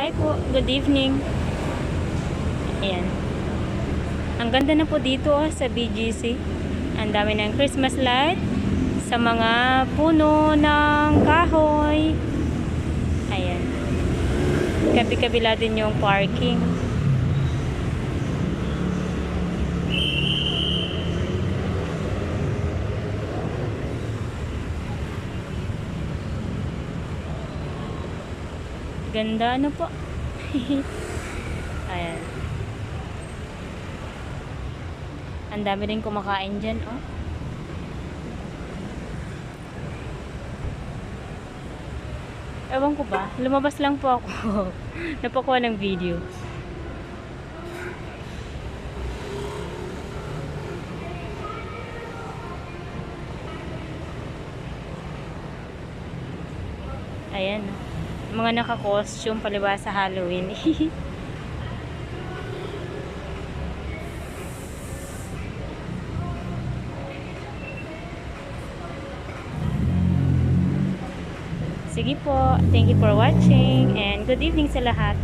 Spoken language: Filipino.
Hi po, good evening. Ayan. Ang ganda na po dito oh, sa BGC. Ang dami ng Christmas light sa mga puno ng kahoy. Ayan. Kabi-kabila din yung parking. Ganda ano po. Ayan. Ang dami rin kumakain dyan, oh. Ewan ko ba, lumabas lang po ako. Napakuha ng video. Ayan. Mga naka-costume palibas sa Halloween. Sige po. Thank you for watching and good evening sa lahat.